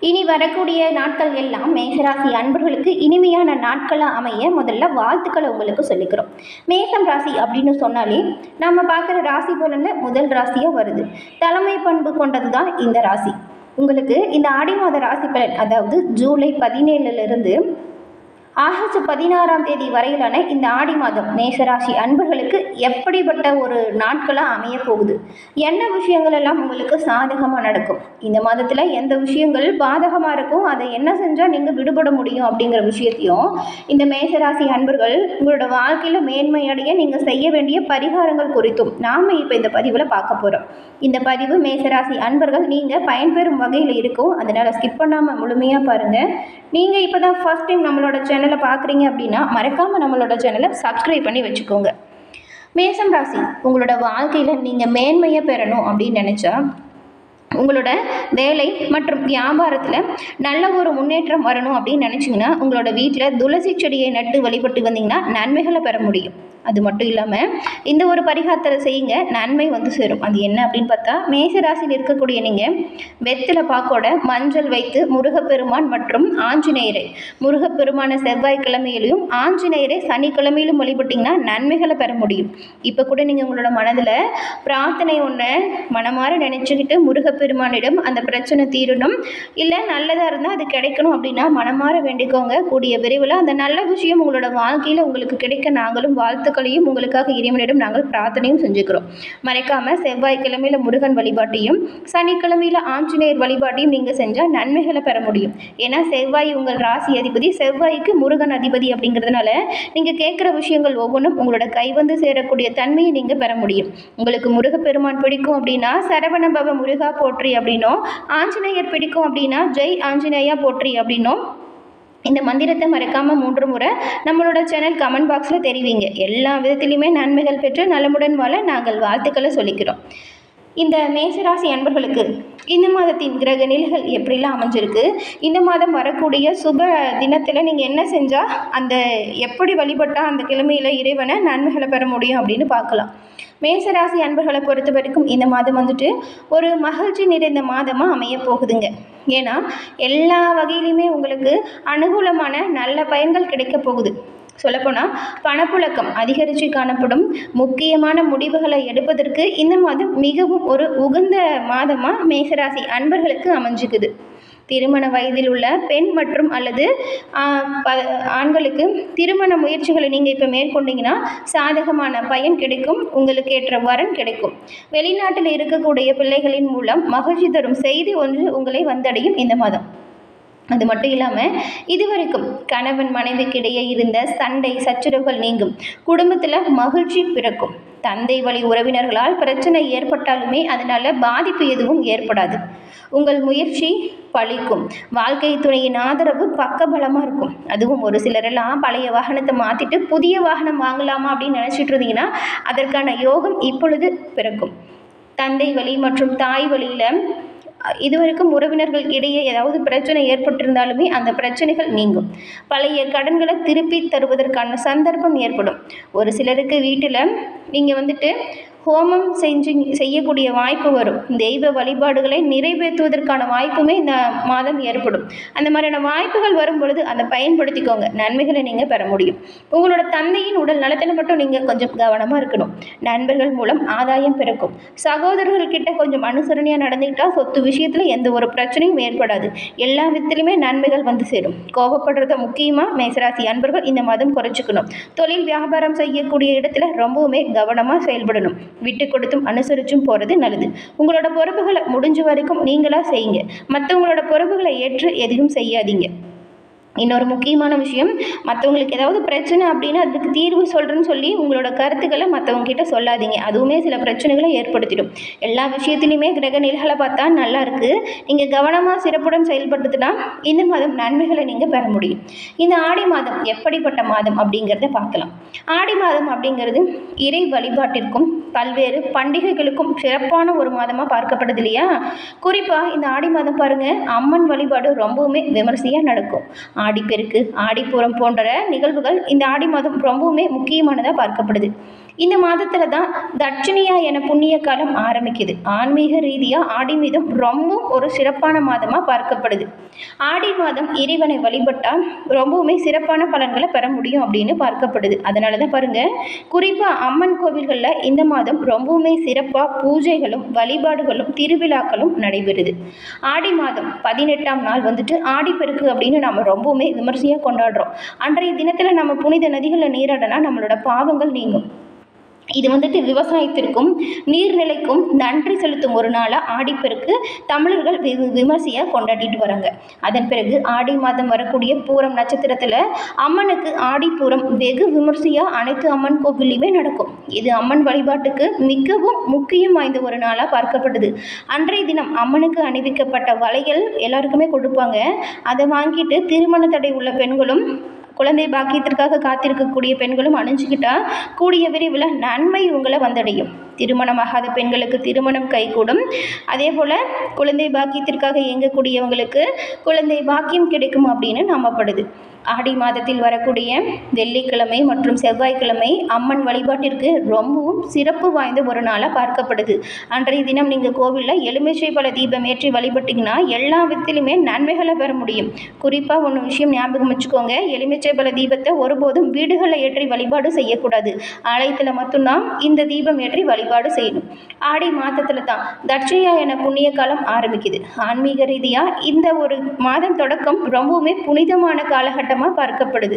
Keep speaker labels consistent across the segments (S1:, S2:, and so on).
S1: இனி வரக்கூடிய நாட்கள் எல்லாம் மேசராசி அன்பர்களுக்கு இனிமையான நாட்களாக அமைய முதல்ல வாழ்த்துக்களை உங்களுக்கு சொல்லிக்கிறோம். மேசம் ராசி அப்படின்னு சொன்னாலே நம்ம பார்க்குற ராசி பலனில் முதல் ராசியாக வருது. தலைமை பண்பு கொண்டது தான் இந்த ராசி. உங்களுக்கு இந்த ஆடி மாத ராசி பலன் அதாவது ஜூலை பதினேழுலேருந்து ஆகஸ்ட் பதினாறாம் தேதி வரையிலான இந்த ஆடி மாதம் மேஷராசி அன்பர்களுக்கு எப்படிப்பட்ட ஒரு நாட்களாக அமைய போகுது? என்ன விஷயங்கள் எல்லாம் உங்களுக்கு சாதகமாக நடக்கும்? இந்த மாதத்தில் எந்த விஷயங்கள் பாதகமாக இருக்கும்? அதை என்ன செஞ்சால் நீங்கள் விடுபட முடியும் அப்படிங்கிற விஷயத்தையும் இந்த மேஷராசி அன்பர்கள் உங்களோட வாழ்க்கையில் மேன்மையடைய நீங்கள் செய்ய வேண்டிய பரிகாரங்கள் குறித்தும் நாம் இப்போ இந்த பதிவில் பார்க்க போகிறோம் இந்த பதிவு மேசராசி அன்பர்கள் நீங்கள் பயன்பெறும் வகையில் இருக்கும். அதனால் ஸ்கிப் பண்ணாமல் முழுமையாக பாருங்கள் நீங்கள் இப்போ தான் ஃபஸ்ட் டைம் நம்மளோட சேனல் பார்க்குறீங்க அப்படின்னா மறக்காமல் நம்மளோட சேனலை சப்ஸ்கிரைப் பண்ணி வச்சுக்கோங்க. மேசம் ராசி உங்களோட வாழ்க்கையில் நீங்கள் மேன்மையை பெறணும் அப்படின்னு நினச்சா உங்களோட வேலை மற்றும் வியாபாரத்தில் நல்ல ஒரு முன்னேற்றம் வரணும் அப்படின்னு நினச்சிங்கன்னா உங்களோட வீட்டில் துளசி செடியை நட்டு வழிபட்டு வந்தீங்கன்னா நன்மைகளை பெற முடியும். அது மட்டும் இல்லாமல் இந்த ஒரு பரிகாரத்தை செய்யுங்க நன்மை வந்து சேரும். அது என்ன அப்படின்னு பார்த்தா மேசராசியில் இருக்கக்கூடிய நீங்கள் வெத்தில பாக்கோட மஞ்சள் வைத்து முருகப்பெருமான் மற்றும் ஆஞ்சநேயரை முருகப்பெருமான செவ்வாய்க்கிழமையிலையும் ஆஞ்சநேயரை சனிக்கிழமையிலும் வழிபட்டிங்கன்னா நன்மைகளை பெற முடியும். இப்போ கூட நீங்கள் உங்களோட மனதில் பிரார்த்தனை ஒன்று மனமாற நினச்சிக்கிட்டு முருகப்பெருமானிடம் அந்த பிரச்சனை தீரணும். இல்லை நல்லதாக இருந்தால் அது கிடைக்கணும் அப்படின்னா மனமாற வேண்டிக்கோங்க. கூடிய விரைவில் அந்த நல்ல விஷயம் உங்களோட வாழ்க்கையில் உங்களுக்கு கிடைக்க நாங்களும் வாழ்த்து வாழ்த்துக்களையும் உங்களுக்காக இறைவனிடம் நாங்கள் பிரார்த்தனையும் செஞ்சுக்கிறோம். மறைக்காமல் செவ்வாய்க்கிழமையில் முருகன் வழிபாட்டையும் சனிக்கிழமையில் ஆஞ்சநேயர் வழிபாட்டையும் நீங்கள் செஞ்சால் நன்மைகளை பெற முடியும். ஏன்னா செவ்வாய் உங்கள் ராசி அதிபதி செவ்வாய்க்கு முருகன் அதிபதி அப்படிங்கிறதுனால நீங்கள் கேட்குற விஷயங்கள் ஒவ்வொன்றும் உங்களோட கை வந்து சேரக்கூடிய தன்மையை நீங்கள் பெற முடியும். உங்களுக்கு முருகப்பெருமான் பிடிக்கும் அப்படின்னா சரவண பவ முருகா போற்றி அப்படின்னும் ஆஞ்சநேயர் பிடிக்கும் அப்படின்னா ஜெய் ஆஞ்சநேயா போற்றி அப்படின்னும் இந்த மந்திரத்தை மறக்காமல் மூன்று முறை நம்மளோட சேனல் கமெண்ட் பாக்ஸில் தெரிவிங்க. எல்லா விதத்திலையுமே நன்மைகள் பெற்று நலமுடன் வாழ நாங்கள் வாழ்த்துக்களை சொல்லிக்கிறோம். இந்த மேசராசி அன்பர்களுக்கு இந்த மாதத்தின் கிரக நிலைகள் எப்படிலாம் அமைஞ்சிருக்கு? இந்த மாதம் வரக்கூடிய சுப தினத்தில் நீங்கள் என்ன செஞ்சால் அந்த எப்படி வழிபட்டால் அந்த கிழமையில் இறைவனை நன்மைகளை பெற முடியும் அப்படின்னு பார்க்கலாம். மேசராசி அன்பர்களை பொறுத்த வரைக்கும் இந்த மாதம் வந்துட்டு ஒரு மகிழ்ச்சி நிறைந்த மாதமாக அமைய போகுதுங்க. ஏன்னா எல்லா வகையிலையுமே உங்களுக்கு அனுகூலமான நல்ல பயன்கள் கிடைக்க போகுது. சொல்லப்போனால் பணப்புழக்கம் அதிகரித்து காணப்படும். முக்கியமான முடிவுகளை எடுப்பதற்கு இந்த மாதம் மிகவும் ஒரு உகந்த மாதமாக மேசராசி அன்பர்களுக்கு அமைஞ்சுக்குது. திருமண வயதில் உள்ள பெண் மற்றும் அல்லது ஆண்களுக்கு திருமண முயற்சிகளை நீங்கள் இப்போ மேற்கொண்டீங்கன்னா சாதகமான பயன் கிடைக்கும் உங்களுக்கு ஏற்ற வரன் கிடைக்கும். வெளிநாட்டில் இருக்கக்கூடிய பிள்ளைகளின் மூலம் மகிழ்ச்சி தரும் செய்தி ஒன்று உங்களை வந்தடையும் இந்த மாதம். அது மட்டும் இல்லாமல் இதுவரைக்கும் கணவன் மனைவிக்கிடையே இருந்த சண்டை சச்சரவுகள் நீங்கும். குடும்பத்தில் மகிழ்ச்சி பிறக்கும். தந்தை வழி உறவினர்களால் பிரச்சனை ஏற்பட்டாலுமே அதனால் பாதிப்பு எதுவும் ஏற்படாது. உங்கள் முயற்சி பழிக்கும். வாழ்க்கை துணையின் ஆதரவு பக்கபலமாக இருக்கும். அதுவும் ஒரு சிலரெல்லாம் பழைய வாகனத்தை மாற்றிட்டு புதிய வாகனம் வாங்கலாமா அப்படின்னு நினச்சிட்டு இருந்தீங்கன்னா அதற்கான யோகம் இப்பொழுது பிறக்கும். தந்தை வழி மற்றும் தாய் வழியில் இதுவரைக்கும் உறவினர்கள் இடையே ஏதாவது பிரச்சனை ஏற்பட்டிருந்தாலுமே அந்த பிரச்சனைகள் நீங்கும். பழைய கடன்களை திருப்பி தருவதற்கான சந்தர்ப்பம் ஏற்படும். ஒரு சிலருக்கு வீட்டில் நீங்கள் வந்துட்டு ஹோமம் செஞ்சு செய்யக்கூடிய வாய்ப்பு வரும். தெய்வ வழிபாடுகளை நிறைவேற்றுவதற்கான வாய்ப்புமே இந்த மாதம் ஏற்படும். அந்த மாதிரியான வாய்ப்புகள் வரும் பொழுது அதை பயன்படுத்திக்கோங்க. நன்மைகளை நீங்கள் பெற முடியும். உங்களோட தந்தையின் உடல் நலத்தில் மட்டும் நீங்கள் கொஞ்சம் கவனமாக இருக்கணும். நண்பர்கள் மூலம் ஆதாயம் பிறக்கும். சகோதரர்கள் கிட்ட கொஞ்சம் அனுசரணையாக நடந்துக்கிட்டால் சொத்து விஷயத்தில் எந்த ஒரு பிரச்சனையும் ஏற்படாது. எல்லா விதத்திலுமே நன்மைகள் வந்து சேரும். கோபப்படுறத முக்கியமாக மேசராசி அன்பர்கள் இந்த மாதம் குறைச்சிக்கணும். தொழில் வியாபாரம் செய்யக்கூடிய இடத்துல ரொம்பவுமே கவனமாக செயல்படணும். விட்டு கொடுத்தும் அனுசரிச்சும் போகிறது நல்லது. உங்களோட பொறுப்புகளை முடிஞ்ச வரைக்கும் நீங்களாக செய்யுங்க. மற்றவங்களோட பொறுப்புகளை ஏற்று எதையும் செய்யாதீங்க. இன்னொரு முக்கியமான விஷயம் மற்றவங்களுக்கு ஏதாவது பிரச்சனை அப்படின்னா அதுக்கு தீர்வு சொல்கிறேன்னு சொல்லி உங்களோட கருத்துக்களை மற்றவங்க கிட்ட சொல்லாதீங்க. அதுவுமே சில பிரச்சனைகளை ஏற்படுத்திடும். எல்லா விஷயத்துலையுமே கிரக நிலைகளை பார்த்தா நல்லா இருக்குது நீங்கள் கவனமாக சிறப்புடன் செயல்படுத்துனா இந்த மாதம் நன்மைகளை நீங்கள் பெற முடியும். இந்த ஆடி மாதம் எப்படிப்பட்ட மாதம் அப்படிங்கிறத பார்க்கலாம். ஆடி மாதம் அப்படிங்கிறது இறை வழிபாட்டிற்கும் பல்வேறு பண்டிகைகளுக்கும் சிறப்பான ஒரு மாதமாக பார்க்கப்படுது இல்லையா? குறிப்பாக இந்த ஆடி மாதம் பாருங்கள் அம்மன் வழிபாடு ரொம்பவுமே விமர்சையாக நடக்கும். ஆடிப்பெருக்கு ஆடிப்புறம் போன்ற நிகழ்வுகள் இந்த ஆடி மாதம் ரொம்பவுமே முக்கியமானதாக பார்க்கப்படுது. இந்த மாதத்தில் தான் தட்சிணியா என புண்ணிய காலம் ஆரம்பிக்குது. ஆன்மீக ரீதியாக ஆடி மாதம் ரொம்ப ஒரு சிறப்பான மாதமாக பார்க்கப்படுது. ஆடி மாதம் இறைவனை வழிபட்டால் ரொம்பவுமே சிறப்பான பலன்களை பெற முடியும் அப்படின்னு பார்க்கப்படுது. அதனால தான் பாருங்கள் குறிப்பாக அம்மன் கோவில்களில் இந்த மாதம் ரொம்பவுமே சிறப்பாக பூஜைகளும் வழிபாடுகளும் திருவிழாக்களும் நடைபெறுது. ஆடி மாதம் பதினெட்டாம் நாள் வந்துட்டு ஆடிப்பெருக்கு அப்படின்னு நம்ம ரொம்பவுமே விமர்சையாக கொண்டாடுறோம். அன்றைய தினத்தில் நம்ம புனித நதிகளில் நீராடினா நம்மளோட பாவங்கள் நீங்கும். இது வந்துட்டு விவசாயத்திற்கும் நீர்நிலைக்கும் நன்றி செலுத்தும் ஒரு நாளாக ஆடிப்பெருக்கு தமிழர்கள் வெகு விமர்சையாக கொண்டாடிட்டு வராங்க. அதன் பிறகு ஆடி மாதம் வரக்கூடிய பூரம் நட்சத்திரத்தில் அம்மனுக்கு ஆடிப்பூரம் வெகு விமர்சையாக அனைத்து அம்மன் கோவில்லையுமே நடக்கும். இது அம்மன் வழிபாட்டுக்கு மிகவும் முக்கியம் வாய்ந்த ஒரு நாளாக பார்க்கப்படுது அன்றைய தினம் அம்மனுக்கு அணிவிக்கப்பட்ட வளையல் எல்லாருக்குமே கொடுப்பாங்க. அதை வாங்கிட்டு திருமண தடை உள்ள பெண்களும் குழந்தை பாக்கியத்திற்காக காத்திருக்கக்கூடிய பெண்களும் அணிஞ்சுக்கிட்டா கூடிய விரைவில் நன்மை உங்களை வந்தடையும். திருமணமாகாத பெண்களுக்கு திருமணம் கைகூடும். அதே போல் குழந்தை பாக்கியத்திற்காக இயங்கக்கூடியவங்களுக்கு குழந்தை பாக்கியம் கிடைக்கும் அப்படின்னு நம்பப்படுது. ஆடி மாதத்தில் வரக்கூடிய வெள்ளிக்கிழமை மற்றும் செவ்வாய்க்கிழமை அம்மன் வழிபாட்டிற்கு ரொம்பவும் சிறப்பு வாய்ந்த ஒரு நாளாக பார்க்கப்படுது. அன்றைய தினம் நீங்கள் கோவிலில் எலுமிச்சை பல தீபம் ஏற்றி வழிபட்டிங்கன்னா எல்லா விதத்திலுமே நன்மைகளை பெற முடியும். குறிப்பாக ஒன்று விஷயம் ஞாபகம் வச்சுக்கோங்க. எலுமிச்சை பல தீபத்தை ஒருபோதும் வீடுகளில் ஏற்றி வழிபாடு செய்யக்கூடாது. ஆலயத்தில் மட்டும்தான் இந்த தீபம் ஏற்றி வழி வழிபாடு செய்யணும். ஆடி மாதத்தில் தான் தட்சிணியா என புண்ணிய காலம் ஆரம்பிக்குது. ஆன்மீக ரீதியாக இந்த ஒரு மாதம் தொடக்கம் ரொம்பவுமே புனிதமான காலகட்டமாக பார்க்கப்படுது.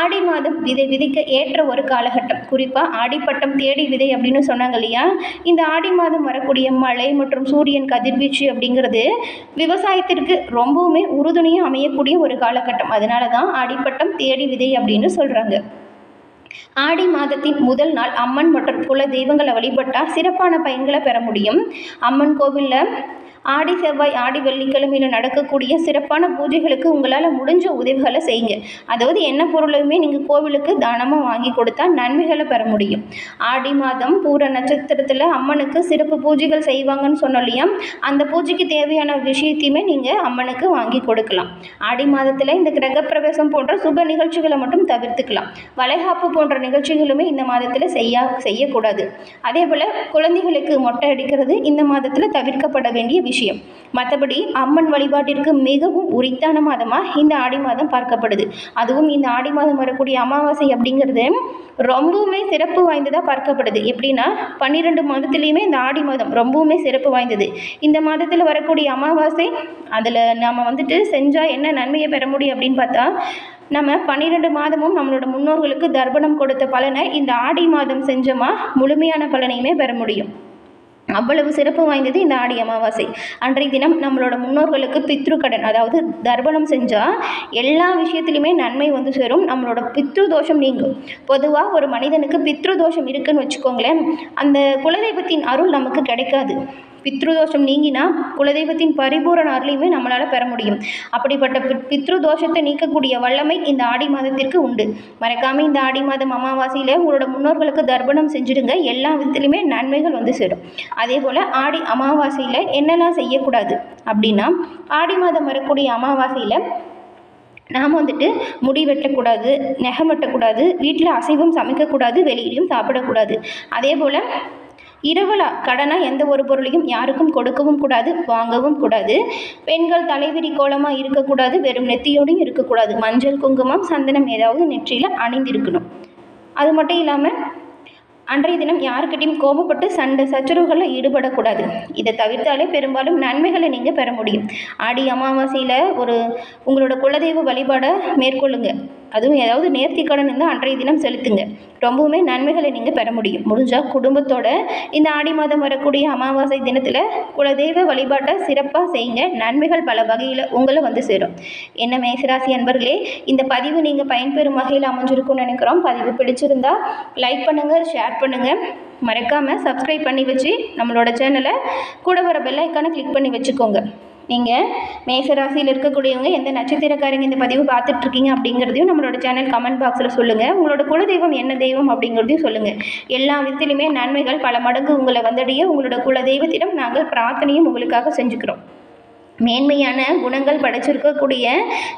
S1: ஆடி மாதம் விதை விதைக்க ஏற்ற ஒரு காலகட்டம். குறிப்பாக ஆடிப்பட்டம் தேடி விதை அப்படின்னு சொன்னாங்க இல்லையா? இந்த ஆடி மாதம் வரக்கூடிய மழை மற்றும் சூரியன் கதிர்வீச்சு அப்படிங்கிறது விவசாயத்திற்கு ரொம்பவுமே உறுதுணையாக அமையக்கூடிய ஒரு காலகட்டம். அதனால தான் ஆடிப்பட்டம் தேடி விதை அப்படின்னு சொல்கிறாங்க ஆடி மாதத்தின் முதல் நாள் அம்மன் மற்றும் குல தெய்வங்களை வழிபட்டால் சிறப்பான பயன்களை பெற முடியும். அம்மன் கோவிலில் ஆடி செவ்வாய் ஆடி வெள்ளிக்கிழமையில் நடக்கக்கூடிய சிறப்பான பூஜைகளுக்கு உங்களால் முடிஞ்ச உதவிகளை செய்யுங்க. அதாவது என்ன பொருளுமே நீங்கள் கோவிலுக்கு தானமாக வாங்கி கொடுத்தா நன்மைகளை பெற முடியும். ஆடி மாதம் பூர நட்சத்திரத்தில் அம்மனுக்கு சிறப்பு பூஜைகள் செய்வாங்கன்னு சொன்னோம் இல்லையா? அந்த பூஜைக்கு தேவையான விஷயத்தையுமே நீங்கள் அம்மனுக்கு வாங்கி கொடுக்கலாம். ஆடி மாதத்தில் இந்த கிரகப்பிரவேசம் போன்ற சுப நிகழ்ச்சிகளை மட்டும் தவிர்த்துக்கலாம். வளைகாப்பு போன்ற நிகழ்ச்சிகளுமே இந்த மாதத்தில் செய்ய செய்யக்கூடாது. அதே போல் குழந்தைகளுக்கு மொட்டை அடிக்கிறது இந்த மாதத்தில் தவிர்க்கப்பட வேண்டிய விஷயம். மற்றபடி அம்மன் வழிபாட்டிற்கு மிகவும் உரித்தான மாதமாக இந்த ஆடி மாதம் பார்க்கப்படுது. அதுவும் இந்த ஆடி மாதம் வரக்கூடிய அமாவாசை அப்படிங்கிறது ரொம்பவுமே சிறப்பு வாய்ந்ததாக பார்க்கப்படுது. எப்படின்னா பன்னிரெண்டு மாதத்துலேயுமே இந்த ஆடி மாதம் ரொம்பவுமே சிறப்பு வாய்ந்தது. இந்த மாதத்தில் வரக்கூடிய அமாவாசை அதில் நாம் வந்துட்டு செஞ்சால் என்ன நன்மையை பெற முடியும் அப்படின்னு பார்த்தா நம்ம பன்னிரெண்டு மாதமும் நம்மளோட முன்னோர்களுக்கு தர்ப்பணம் கொடுத்த பலனை இந்த ஆடி மாதம் செஞ்சோமா? முழுமையான பலனையுமே பெற முடியும். அவ்வளவு சிறப்பு வாய்ந்தது இந்த ஆடி அமாவாசை. அன்றைய தினம் நம்மளோட முன்னோர்களுக்கு பித்ரு கடன் அதாவது தர்ப்பணம் செஞ்சால் எல்லா விஷயத்துலையுமே நன்மை வந்து சேரும். நம்மளோட பித்ரு தோஷம் நீங்கும். பொதுவாக ஒரு மனிதனுக்கு பித்ரு தோஷம் இருக்குன்னு வச்சுக்கோங்களேன் அந்த குலதெய்வத்தின் அருள் நமக்கு கிடைக்காது. பித்ருதோஷம் நீங்கினா குலதெய்வத்தின் பரிபூரண அருளையுமே நம்மளால் பெற முடியும். அப்படிப்பட்ட பி பித்ரு தோஷத்தை நீக்கக்கூடிய வல்லமை இந்த ஆடி மாதத்திற்கு உண்டு. மறக்காமல் இந்த ஆடி மாதம் அமாவாசையில் உங்களோட முன்னோர்களுக்கு தர்ப்பணம் செஞ்சுடுங்க. எல்லா விதத்துலையுமே நன்மைகள் வந்து சேரும். அதே போல் ஆடி அமாவாசையில் என்னெல்லாம் செய்யக்கூடாது அப்படின்னா ஆடி மாதம் வரக்கூடிய அமாவாசையில் நாம் வந்துட்டு முடி வெட்டக்கூடாது நெகம் வெட்டக்கூடாது வீட்டில் அசைவம் சமைக்கக்கூடாது வெளியிலையும் சாப்பிடக்கூடாது. அதே போல் இரவலா கடனாக எந்த ஒரு பொருளையும் யாருக்கும் கொடுக்கவும் கூடாது வாங்கவும் கூடாது. பெண்கள் தலைவிரி கோலமாக இருக்கக்கூடாது வெறும் நெத்தியோடையும் இருக்கக்கூடாது. மஞ்சள் குங்குமம் சந்தனம் ஏதாவது நெற்றியில் அணிந்திருக்கணும். அது மட்டும் இல்லாமல் அன்றைய தினம் யாருக்கிட்டையும் கோபப்பட்டு சண்டை சச்சரவுகளில் ஈடுபடக்கூடாது. இதை தவிர்த்தாலே பெரும்பாலும் நன்மைகளை நீங்கள் பெற முடியும். ஆடி அமாவாசையில் ஒரு உங்களோட குலதெய்வ வழிபாடை மேற்கொள்ளுங்கள் அதுவும் ஏதாவது நேர்த்திக்கடன் இருந்தால் அன்றைய தினம் செலுத்துங்க. ரொம்பவுமே நன்மைகளை நீங்கள் பெற முடியும். முடிஞ்சால் குடும்பத்தோட இந்த ஆடி மாதம் வரக்கூடிய அமாவாசை தினத்தில் குலதெய்வ வழிபாட்டை சிறப்பாக செய்யுங்க. நன்மைகள் பல வகையில் உங்களை வந்து சேரும். என்ன மேசராசி அன்பர்களே இந்த பதிவு நீங்கள் பயன்பெறும் வகையில் அமைஞ்சிருக்கும்னு நினைக்கிறோம். பதிவு பிடிச்சிருந்தா லைக் பண்ணுங்கள் ஷேர் பண்ணுங்கள் மறக்காமல் சப்ஸ்கிரைப் பண்ணி வச்சு நம்மளோட சேனலை கூட வர பெல்லைக்கான கிளிக் பண்ணி வச்சுக்கோங்க. நீங்கள் மேசராசியில் இருக்கக்கூடியவங்க எந்த நட்சத்திரக்காரங்க இந்த பதிவு பார்த்துட்ருக்கீங்க அப்படிங்கிறதையும் நம்மளோட சேனல் கமெண்ட் பாக்ஸில் சொல்லுங்கள் உங்களோட குலதெய்வம் என்ன தெய்வம் அப்படிங்கிறதையும் சொல்லுங்கள் எல்லா விதத்திலுமே நன்மைகள் பல மடங்கு உங்களை வந்தடைய உங்களோட குலதெய்வத்திடம் நாங்கள் பிரார்த்தனையும் உங்களுக்காக செஞ்சுக்கிறோம். மேன்மையான குணங்கள் படைச்சிருக்கக்கூடிய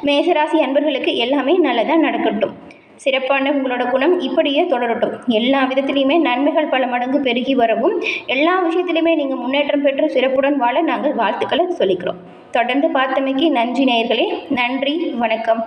S1: மேசராசி அன்பர்களுக்கு எல்லாமே நல்லதாக நடக்கட்டும். சிறப்பான உங்களோட குணம் இப்படியே தொடரட்டும். எல்லா விதத்திலையுமே நன்மைகள் பல மடங்கு பெருகி வரவும் எல்லா விஷயத்திலையுமே நீங்கள் முன்னேற்றம் பெற்று சிறப்புடன் வாழ நாங்கள் வாழ்த்துக்களை சொல்லிக்கிறோம். தொடர்ந்து பார்த்தமைக்கு நன்றி நேயர்களே. நன்றி. வணக்கம்.